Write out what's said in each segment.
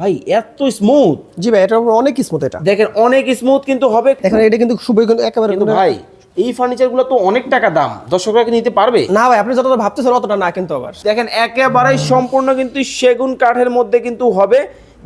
ভাই এত স্মুথ জি ভাই এটা অনেক স্মুথ এটা। দেখেন অনেক স্মুথ কিন্তু হবে। দেখেন এটা কিন্তু খুবই কিন্তু একেবারে কিন্তু ভাই এই ফার্নিচারগুলো তো অনেক টাকা দাম। দর্শকরা কি নিতে পারবে? না ভাই আপনি যতটা ভাবতেছেন অতটা না কিন্তু আবার। দেখেন একেবারে সম্পূর্ণ কিন্তু সেগুন কাঠের মধ্যে কিন্তু হবে।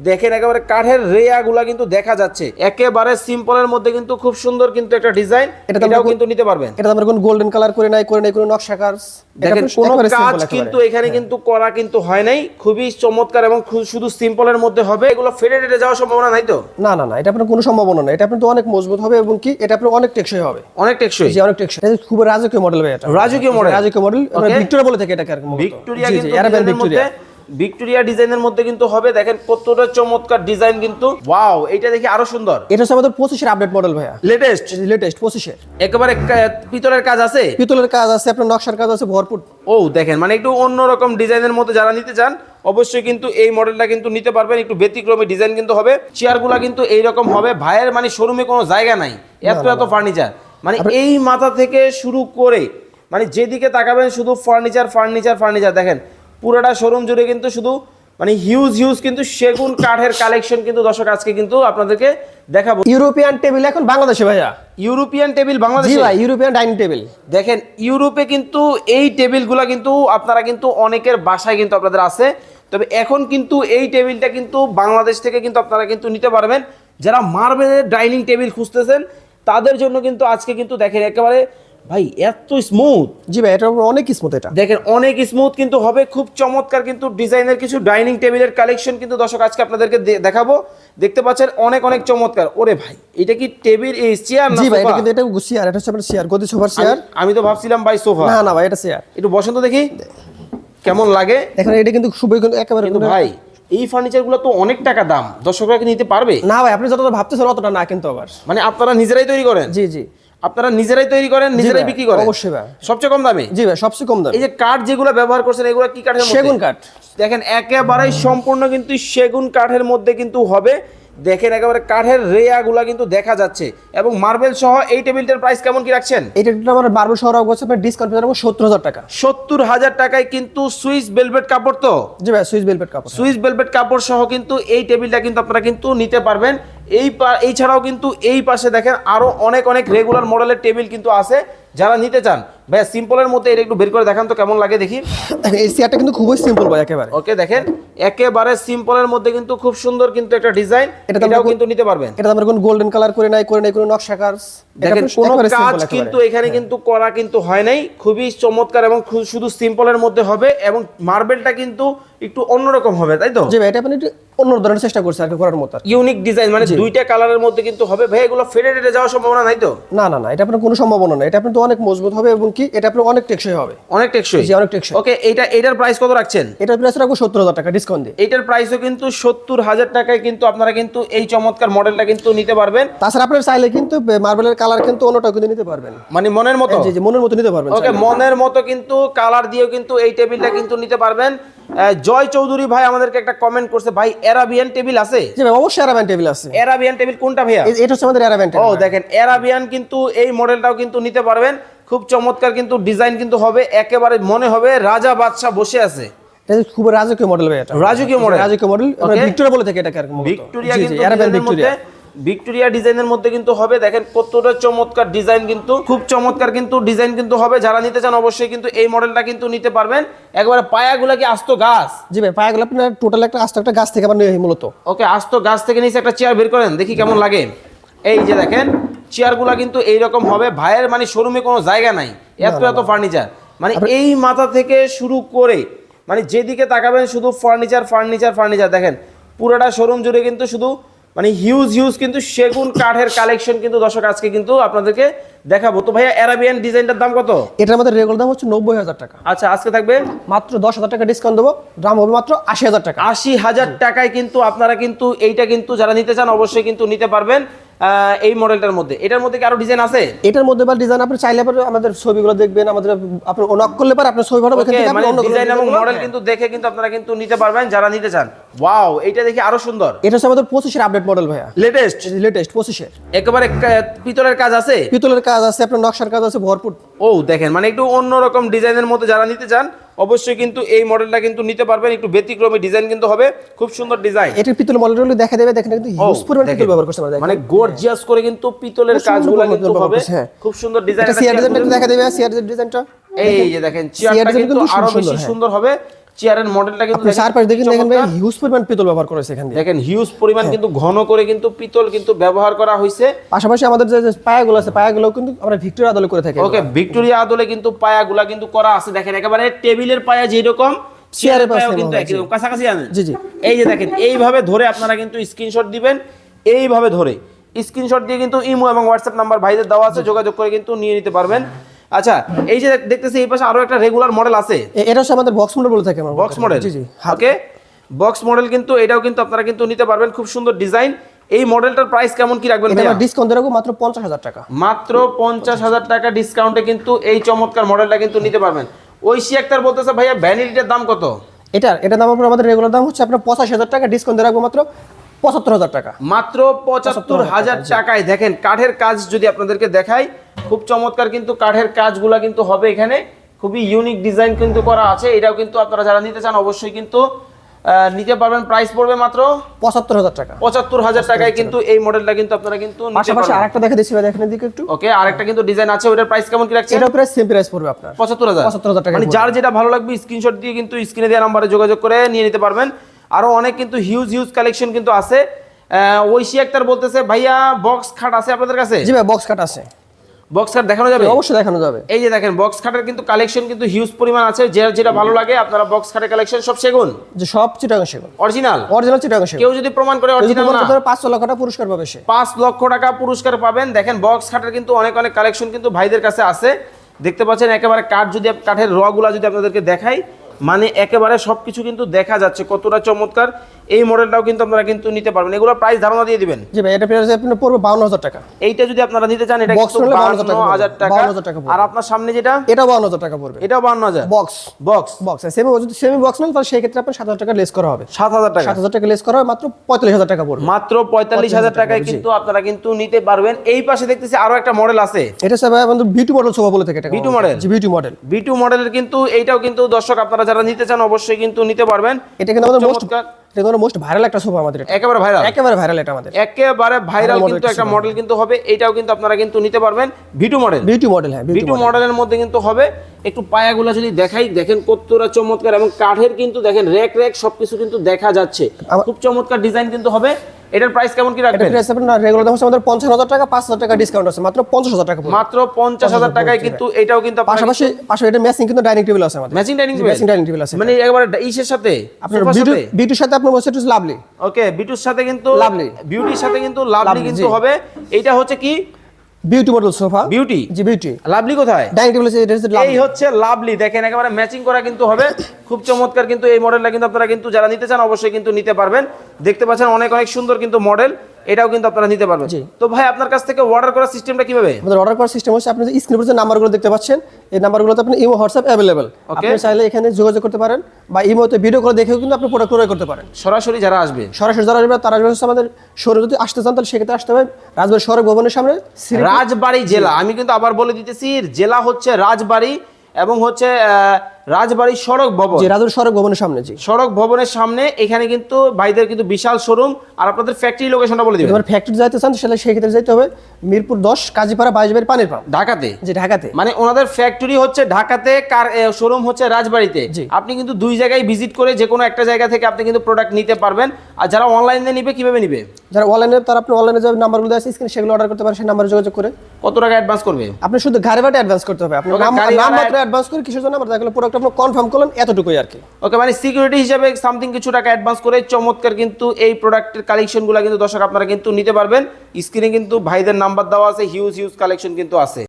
দেখেন একেবারে কাঠের রেয়াগুলা কিন্তু দেখা যাচ্ছে। একেবারে সিম্পলের মধ্যে কিন্তু খুব সুন্দর কিন্তু একটা ডিজাইন এটা এটাও কিন্তু নিতে পারবেন। এটা আমরা কোনো গোল্ডেন কালার করে নাই করে নাই কোনো নকশা কাজ। দেখেন কোনো কাজ কিন্তু এখানে কিন্তু করা কিন্তু হয় নাই। খুবই চমৎকার এবং শুধু সিম্পলের মধ্যে হবে এগুলো ফেটে টেটে যাওয়ার সম্ভাবনা নাই তো? না না না এটা আপনার কোনো সম্ভাবনা না এটা আপনার তো অনেক মজবুত হবে এবং কি এটা আপনার অনেক টেকসই হবে। অনেক টেকসই? জি অনেক টেকসই। এটা খুব রাজকীয় মডেল ভাই এটা। রাজকীয় মডেল রাজকীয় মডেল ভিক্টোরিয়া বলে থাকি এটাকে ভিক্টোরিয়া কিন্তু ডিজাইনের মধ্যে ভিক্টোরিয়া ভিক্টোরিয়া ডিজাইনের মধ্যে কিন্তু হবে দেখেন কতটা চমৎকার ডিজাইন কিন্তু। ওয়াও এটা দেখি আরও সুন্দর। এটা হচ্ছে আমাদের পঁচিশের আপডেট মডেল ভাইয়া। লেটেস্ট লেটেস্ট পঁচিশের। একেবারে পিতলের কাজ আছে? পিতলের কাজ আছে আপনার নকশার কাজ আছে ভরপুর। ও দেখেন মানে একটু অন্যরকম ডিজাইনের মধ্যে যারা নিতে চান অবশ্যই কিন্তু এই মডেলটা কিন্তু নিতে পারবেন। একটু ব্যতিক্রমী ডিজাইন কিন্তু হবে। চেয়ারগুলা কিন্তু এইরকম হবে। ভাইয়ের মানে শোরুমে কোনো জায়গা নাই। এত এত ফার্নিচার মানে এই মাথা থেকে শুরু করে মানে যেদিকে তাকাবেন শুধু ফার্নিচার ফার্নিচার ফার্নিচার দেখেন। পুরোটা শোরুম জুড়ে কিন্তু শুধু মানে হিউজ হিউজ কিন্তু সেগুন কাঠের কালেকশন কিন্তু দর্শক আজকে কিন্তু আপনাদেরকে দেখাবো। ইউরোপিয়ান টেবিল এখন বাংলাদেশে ভাইয়া। ইউরোপিয়ান টেবিল বাংলাদেশে? ভাই ইউরোপিয়ান ডাইনিং টেবিল দেখেন ইউরোপে কিন্তু এই টেবিলগুলো কিন্তু আপনারা কিন্তু অনেকের বাসায় কিন্তু আপনাদের আছে। তবে এখন কিন্তু এই টেবিলটা কিন্তু বাংলাদেশ থেকে কিন্তু আপনারা কিন্তু নিতে পারবেন। যারা মার্বেলের ডাইনিং টেবিল খুঁজতেছেন তাদের জন্য কিন্তু আজকে কিন্তু দেখেন একেবারে ভাই এত স্মুথ জি ভাই এটা অনেক স্মুথ এটা। দেখেন অনেক স্মুথ কিন্তু হবে খুব চমৎকার কিন্তু ডিজাইনের কিছু ডাইনিং টেবিলের কালেকশন কিন্তু দর্শক আজকে আপনাদেরকে দেখাবো। দেখতে পাচ্ছেন অনেক অনেক চমৎকার। ওরে ভাই এটা কি টেবিল এই চেয়ার না জি ভাই এটা কিন্তু এটা চেয়ার এটা হচ্ছে আপনার চেয়ার গদি সোফার চেয়ার আমি- তো ভাবছিলাম ভাই সোফা না না ভাই এটা চেয়ার একটু বসন্ত দেখি কেমন লাগে? দেখেন এটা কিন্তু খুবই কিন্তু একেবারে কিন্তু কিন্তু- ভাই এই ফার্নিচারগুলো তো অনেক টাকা দাম। দর্শকরা কি নিতে পারবে? না ভাই আপনি যতটা ভাবতেছেন অতটা না কিন্তু আবার। মানে আপনারা নিজেরাই তৈরি করেন? জি জি। আপনারা নিজেরাই তৈরি করেন নিজেরাই বিক্রি করেন? অবশ্যই ভাই। সবচেয়ে কম দামে? জি ভাই সবচেয়ে কম দাম। এই যে কাঠ যেগুলো ব্যবহার করছেন এগুলো কি কাঠের মধ্যে? সেগুন কাঠ। দেখেন একেবারে সম্পূর্ণ কিন্তু সেগুন কাঠের মধ্যে কিন্তু হবে। দেখেন একেবারে কাঠের রেয়াগুলা কিন্তু দেখা যাচ্ছে। এবং মার্বেল সহ এই টেবিলটার প্রাইস কেমন কি রাখছেন? এই কিন্তু আমার মার্বেল শহর অবস্থা আপনার ডিসকাউন্ট পেয়ে যাব সত্তর হাজার টাকা। সত্তর হাজার টাকায় কিন্তু সুইস বেলভেট কাপড় তো? জি ভাই সুইস বেলভেট কাপড়। সুইস বেলভেট কাপড় সহ কিন্তু এই টেবিলটা কিন্তু আপনারা কিন্তু নিতে পারবেন। এই পা- এই ছাড়াও কিন্তু এই পাশে দেখেন আরও অনেক অনেক রেগুলার মডেলের টেবিল কিন্তু আছে। যারা নিতে চান ভাই সিম্পলের মধ্যে এটা একটু বের করে দেখান তো কেমন লাগে দেখি। এই চেয়ারটা কিন্তু খুবই সিম্পল ভাই একেবারে। ওকে দেখেন একেবারে সিম্পলের মধ্যে কিন্তু খুব সুন্দর কিন্তু একটা ডিজাইন এটা এটাও কিন্তু নিতে পারবেন। এটা আমরা কোন গোল্ডেন কালার করে নাই করে নাই কোনো নকশা কাজ দেখেন কোনো কাজ কিন্তু এখানে কিন্তু করা কিন্তু হয় নাই। খুবই চমৎকার এবং শুধু সিম্পলের মধ্যে হবে এবং মার্বেলটা কিন্তু একটু অন্যরকম হবে তাই তো? জি ভাই এটা আপনি একটু অন্য ধরনের চেষ্টা করছে আর করার মতো ইউনিক ডিজাইন মানে দুইটা কালারের মধ্যে কিন্তু হবে। ভাই এগুলো ফেটে টেটে যাওয়ার সম্ভাবনা নাই তো? না না না এটা আপনার কোনো সম্ভাবনা না এটা আপনার তো অনেক মজবুত হবে এবং কি এটা আপনার অনেক টেকসই হবে। অনেক টেকসই? জি অনেক টেকসই। ওকে এইটা এটার প্রাইস কত রাখছেন? এটা প্রাইস রাখব সত্তর হাজার টাকা ডিসকাউন্ট দিয়ে। এইটার প্রাইসও কিন্তু সত্তর হাজার টাকায় কিন্তু আপনারা কিন্তু এই চমৎকার মডেলটা কিন্তু নিতে পারবেন। তাছাড়া আপনার চাইলে কিন্তু মার্বেলের কালার কিন্তু অন্যটাও কিন্তু নিতে পারবেন। মানে মনের মতো? জি জি মনের মতো নিতে পারবেন ওকে মনের মতো কিন্তু কালার দিয়েও কিন্তু এই টেবিলটা কিন্তু নিতে পারবেন। জয় চৌধুরী ভাই আমাদেরকে একটা কমেন্ট করছে। ভাই অ্যারাবিয়ান টেবিল আছে? জি ভাই অবশ্যই অ্যারাবিয়ান টেবিল আছে। অ্যারাবিয়ান টেবিল কোনটা ভাইয়া? এটা হচ্ছে আমাদের অ্যারাবিয়ান ও দেখেন অ্যারাবিয়ান কিন্তু এই মডেলটাও কিন্তু নিতে পারবেন। খুব চমৎকার কিন্তু ডিজাইন কিন্তু হবে একেবারে মনে হবে রাজা বাদশা বসে আছে। এটা খুব রাজকীয় মডেল ভাই এটা। রাজকীয় model? রাজকীয় মডেল ভিক্টোরিয়া বলে থাকি এটাকে আর ভিক্টোরিয়া কিন্তু ভিক্টোরিয়া ভিক্টোরিয়া ডিজাইনের মধ্যে কিন্তু হবে। দেখেন কতটা চমৎকার ডিজাইন কিন্তু খুব চমৎকার কিন্তু ডিজাইন কিন্তু হবে। যারা নিতে চান অবশ্যই কিন্তু এই মডেলটা কিন্তু নিতে পারবেন। একবারে পায়াগুলা কি আস্ত গাছ? জি ভাই পায়াগুলো আপনার টোটাল একটা আস্ত একটা গাছ থেকে নিয়ে মূলত। ওকে আস্ত গাছ থেকে নিচে একটা চেয়ার বের করেন দেখি কেমন লাগে। এই যে দেখেন চেয়ারগুলা কিন্তু এইরকম হবে। ভাইয়ের মানে শোরুমে কোনো জায়গা নাই এত এত ফার্নিচার মানে এই মাথা থেকে শুরু করে মানে যেদিকে তাকাবেন শুধু ফার্নিচার ফার্নিচার ফার্নিচার দেখেন পুরোটা শোরুম জুড়ে কিন্তু শুধু মানে হিউজ হিউজ কিন্তু সেগুন কাঠের কালেকশন কিন্তু দর্শক আজকে কিন্তু আপনাদেরকে দেখাবো। তো ভাইয়া অ্যারাবিয়ান ডিজাইনটার দাম কত? এটার আমাদের রেগুলার দাম হচ্ছে নব্বই হাজার টাকা। আচ্ছা আজকে থাকবে? মাত্র দশ হাজার টাকা ডিসকাউন্ট দেবো। দাম হবে মাত্র আশি হাজার টাকা। আশি হাজার টাকায় কিন্তু আপনারা কিন্তু এইটা কিন্তু যারা নিতে চান অবশ্যই কিন্তু নিতে পারবেন এই মডেলটার মধ্যে। এটার মধ্যে কি আরও ডিজাইন আছে? এটার মধ্যে বা ডিজাইন আপনি চাইলে পরে আমাদের ছবিগুলো দেখবেন আমাদের আপনি নক করলে পরে আপনার ছবি পাঠাবো এখান থেকে আপনি মানে অন্য ডিজাইন এবং মডেল কিন্তু দেখে কিন্তু আপনারা কিন্তু নিতে পারবেন যারা নিতে চান। ওয়াও এটা দেখি আরও সুন্দর। এটা হচ্ছে আমাদের পঁচিশের আপডেট মডেল ভাইয়া। লেটেস্ট লেটেস্ট পঁচিশের একেবারে কা- পিতলের কাজ আছে? পিতলের কাজ আছে আপনার নকশার কাজ আছে ভরপুর। ও দেখেন মানে একটু অন্যরকম ডিজাইনের মধ্যে যারা নিতে চান অবশ্যই কিন্তু এই মডেলটা কিন্তু নিতে পারবেন। একটু ব্যতিক্রমী ডিজাইন কিন্তু হবে খুব সুন্দর ডিজাইন। এটার পিতল মডেলগুলো দেখা দেবে দেখেন কিন্তু হিউজ পরিমাণ পিতল ব্যবহার করছে আমরা মানে গর্জিয়াস করে কিন্তু পিতলের কাজগুলো কিন্তু হবে। হ্যাঁ। খুব সুন্দর ডিজাইন এটা সিআর ডিজাইনটা দেখা দেবে সিআর ডিজাইনটা এই যে দেখেন চেয়ারটা কিন্তু কিন্তু আরও বেশি হ্যাঁ। সুন্দর হবে। চেয়ারের মডেলটা কিন্তু চারপাশ দেখেন দেখেন ভাই। হিউজ পরিমাণ পিতল ব্যবহার করেছে এখান দেখেন হিউজ পরিমাণ কিন্তু ঘন করে কিন্তু পিতল কিন্তু ব্যবহার করা হয়েছে। পাশাপাশি আমাদের যে পায়াগুলো আছে পায়াগুলো কিন্তু আমরা ভিক্টোরিয়া আদলে করে থাকি ওকে ভিক্টোরিয়া আদলে কিন্তু পায়াগুলা কিন্তু করা আছে। দেখেন একেবারে টেবিলের পায়া যেরকম চেয়ারের পাশে কিন্তু রকম। কাছাকাছি আনেন। জি, জি। এই যে দেখেন এইভাবে ধরে আপনারা কিন্তু স্ক্রিনশট দিবেন। এইভাবে ধরে। স্ক্রিনশট দিয়ে কিন্তু ইমো এবং হোয়াটসঅ্যাপ নাম্বার ভাইদের দেওয়া আছে যোগাযোগ করে কিন্তু নিয়ে নিতে পারবেন। আচ্ছা এই যে দেখতেছি এই পাশে আরও একটা রেগুলার মডেল আছে। এটা হচ্ছে আমাদের বক্স মডেল বলে থাকে আমরা বক্স মডেল জি জি ওকে বক্স মডেল কিন্তু এটাও কিন্তু আপনারা কিন্তু নিতে পারবেন খুব সুন্দর ডিজাইন এই মডেলটার প্রাইস কেমন কি রাখবেন এটা ভাইয়া? ডিসকাউন্ট রাখব মাত্র পঞ্চাশ হাজার টাকা। মাত্র পঞ্চাশ হাজার টাকা ডিসকাউন্টে কিন্তু এই চমৎকার মডেলটা কিন্তু নিতে পারবেন। ঐশী একটার বলতেছে ভাইয়া ভ্যানিটিটার দাম কত? এটার এটা দাম আপনার আমাদের রেগুলার দাম হচ্ছে আপনার পঁচাশি হাজার টাকা ডিসকাউন্ট রাখব মাত্র পঁচাত্তর হাজার টাকা। মাত্র পঁচাত্তর হাজার টাকায়। দেখেন কাঠের কাজ যদি আপনাদেরকে দেখাই খুব চমৎকার কিন্তু কাঠের কাজগুলা কিন্তু হবে এখানে। খুবই ইউনিক ডিজাইন কিন্তু করা আছে এটাও কিন্তু আপনারা যারা নিতে চান অবশ্যই কিন্তু নিতে পারবেন। প্রাইস পড়বে মাত্র পঁচাত্তর হাজার টাকা। পঁচাত্তর হাজার টাকায় কিন্তু এই মডেলটা কিন্তু আপনারা কিন্তু পাশাপাশি আরেকটা দেখে দিচ্ছি ভাই দেখেন এদিকে একটু। ওকে আরেকটা কিন্তু ডিজাইন আছে ওটার প্রাইস কেমন কি রাখছেন? এটা প্রায় সেম প্রাইস পড়বে আপনার। পঁচাত্তর হাজার। ৭৫,০০০ টাকায় মানে যার যেটা ভালো লাগবে স্ক্রিনশট দিয়ে কিন্তু স্ক্রিনে দেওয়া নাম্বারে যোগাযোগ করে নিয়ে নিতে পারবেন। আরও অনেক কিন্তু হিউজ হিউজ কালেকশন কিন্তু আছে। ঐশী একটার বলতেছে ভাইয়া বক্স খাট আছে আপনাদের কাছে? জি ভাই বক্স খাট আছে। বক্স খাট দেখানো যাবে? অবশ্যই দেখানো যাবে। এই যে দেখেন বক্স খাটের কিন্তু কালেকশন কিন্তু হিউজ পরিমাণ আছে। যে যেটা ভালো লাগে আপনারা বক্স খাটের কালেকশন সব সেগুন? যে সব চিটাগাং সেগুন। অরিজিনাল অরিজিনাল চিটাগাং সেগুন। কেউ যদি প্রমাণ করে অরিজিনাল না? তাহলে পাঁচ ছ লক্ষ টাকা পুরস্কার পাবে সে। পাঁচ লক্ষ টাকা পুরস্কার পাবেন। দেখেন বক্স খাটের কিন্তু অনেক অনেক কালেকশন কিন্তু ভাইদের কাছে আছে। দেখতে পাচ্ছেন একেবারে কাঠ যদি কাঠের রগুলা যদি আপনাদেরকে দেখাই মানে একেবারে সবকিছু কিন্তু দেখা যাচ্ছে। কতটা চমৎকার এই মডেলটাও কিন্তু আপনারা কিন্তু নিতে পারবেন। এগুলো প্রাইস ধারণা দিয়ে দিবেন। জি ভাই এটা প্রাইস আপনার পড়বে বাউন্ন হাজার টাকা। এইটা যদি আপনারা নিতে চান এটা কিন্তু 52,000 টাকা হাজার টাকা। 52,000 টাকা আর আপনার সামনে যেটা? এটা বাউন্ন হাজার টাকা পড়বে। বান্ন হাজার। বক্স বক্স বক্স সেমি যদি সেমি বক্স নেন তাহলে সেই ক্ষেত্রে আপনার সাত হাজার টাকা লেস করা হবে। সাত হাজার টাকা। সাত হাজার টাকা লেস করা হবে মাত্র পঁয়তাল্লিশ হাজার টাকা পড়বে। মাত্র পঁয়তাল্লিশ হাজার টাকায় কিন্তু আপনারা কিন্তু নিতে পারবেন। এই পাশে দেখতেছি আরও একটা মডেল আছে। এটা ভাই আমাদের বিটু মডেল সোফা বলে থাকে এটা B2 মডেল জি B two model B two মডেলের কিন্তু এইটাও কিন্তু দর্শক আপনারা যারা নিতে চান অবশ্যই কিন্তু নিতে পারবেন। এটা কিন্তু আমাদের মোস্ট এটা কিন্তু মোস্ট ভাইরাল একটা সোফা আমাদের এটা। একেবারে ভাইরাল একেবারে ভাইরাল এটা আমাদের। একেবারে ভাইরাল কিন্তু একটা মডেল কিন্তু হবে এইটাও কিন্তু আপনারা কিন্তু নিতে পারবেন। V two model V two model হ্যাঁ ভিটু মডেলের মধ্যে কিন্তু হবে। একটু পায়াগুলো যদি দেখাই দেখেন কতটা চমৎকার এবং কাঠের কিন্তু দেখেন র্যাক র্যাক সবকিছু কিন্তু দেখা যাচ্ছে। খুব চমৎকার ডিজাইন কিন্তু হবে। এটার প্রাইস কেমন কি এটা রাখবেন প্রাইস আপনার রেগুলার দাম আমাদের পঞ্চান্ন হাজার টাকা পাঁচ হাজার টাকা ডিসকাউন্ট আছে মাত্র পঞ্চাশ হাজার টাকা মাত্র পঞ্চাশ হাজার টাকায় কিন্তু এটাও কিন্তু পাশাপাশি পাশাপাশি এটা ম্যাচিং কিন্তু ডাইনিং টেবিল আছে আমাদের। Matching dining matching dining table আছে। মানে একবারে ইসের সাথে? আপনার সাথে? বিটুর সাথে আপনার বসে লাভলি ওকে বিটুর সাথে কিন্তু লাভলি বিউটির সাথে কিন্তু লাভলি কিন্তু হবে। এটা হচ্ছে কি? বিউটি মডেল সোফা বিউটি জি বিউটি লাভলি কোথায়? ডাইনিং টেবিল আছে এটা হচ্ছে এই হচ্ছে লাভলি দেখেন একেবারে ম্যাচিং করা কিন্তু হবে। খুব চমৎকার কিন্তু এই মডেলটা কিন্তু আপনারা কিন্তু যারা নিতে চান অবশ্যই কিন্তু নিতে পারবেন। দেখতে পাচ্ছেন অনেক অনেক সুন্দর কিন্তু মডেল এটাও কিন্তু আপনারা নিতে পারবেন। তো ভাই আপনার কাছ থেকে অর্ডার করার সিস্টেমটা কীভাবে? আমাদের অর্ডার করার সিস্টেম হচ্ছে আপনি যে স্ক্রিনের যে নাম্বারগুলো দেখতে পাচ্ছেন এই নাম্বারগুলোতে আপনি ইমো হোয়াটসঅ্যাপ অ্যাভেলেবেল আপনি চাইলে এখানে যোগাযোগ করতে পারেন বা ইমোতে ভিডিও করে দেখেও কিন্তু আপনি প্রোডাক্ট ক্রয় করতে পারেন। সরাসরি যারা আসবে? সরাসরি যারা আসবে তারা আসবে আমাদের শহরে যদি আসতে চান তাহলে সেক্ষেত্রে আসতে হবে রাজবাড়ি সড়ক ভবনের সামনে রাজবাড়ি জেলা। আমি কিন্তু আবার বলে দিতেছি জেলা হচ্ছে রাজবাড়ি এবং হচ্ছে আহ, রাজবাড়ি সড়ক ভবন। রাজবাড়ি সড়ক ভবনের সামনে জি। সড়ক ভবনের সামনে এখানে কিন্তু ভাইদের কিন্তু বিশাল শোরুম আর আপনাদের ফ্যাক্টরি লোকেশনটা বলে দিবেন। এবার ফ্যাক্টরি যাইতে চান সেটা সেক্ষেত্রে যেতে হবে মিরপুর দশ কাজীপাড়া বাইশবাড়ি পানির পাম্প ঢাকাতে? যে ঢাকাতে। মানে ওনাদের ফ্যাক্টরি হচ্ছে ঢাকাতে কার শোরুম হচ্ছে রাজবাড়িতে। জি। আপনি কিন্তু দুই জায়গায় ভিজিট করে যে কোনো একটা জায়গা থেকে আপনি কিন্তু প্রোডাক্ট নিতে পারবেন। আর যারা অনলাইনে নিবে কীভাবে নিবে? যারা অনলাইনে তারা আপনি অনলাইনে যে নাম্বারগুলো আছে স্ক্রিনে সেগুলো অর্ডার করতে পারেন সেই নাম্বারে যোগাযোগ করে। কত টাকা অ্যাডভান্স করবে? আপনি শুধু গাড়ি ভাড়া অ্যাডভান্স করতে হবে। আপনি নাম মাত্র অ্যাডভান্স করে কিসের জন্য? আমরা দেখলে প্রোডাক্ট আপনি কনফার্ম করলেন, এতটুকুই আর কি। ওকে মানে সিকিউরিটি হিসাবে সামথিং কিছু টাকা অ্যাডভান্স করে চমৎকার কিন্তু এই প্রোডাক্টের কালেকশনগুলো কিন্তু দর্শক আপনারা কিন্তু নিতে পারবেন। স্ক্রিনে কিন্তু ভাইদের নাম্বার দেওয়া আছে হিউজ হিউজ কালেকশন কিন্তু আছে।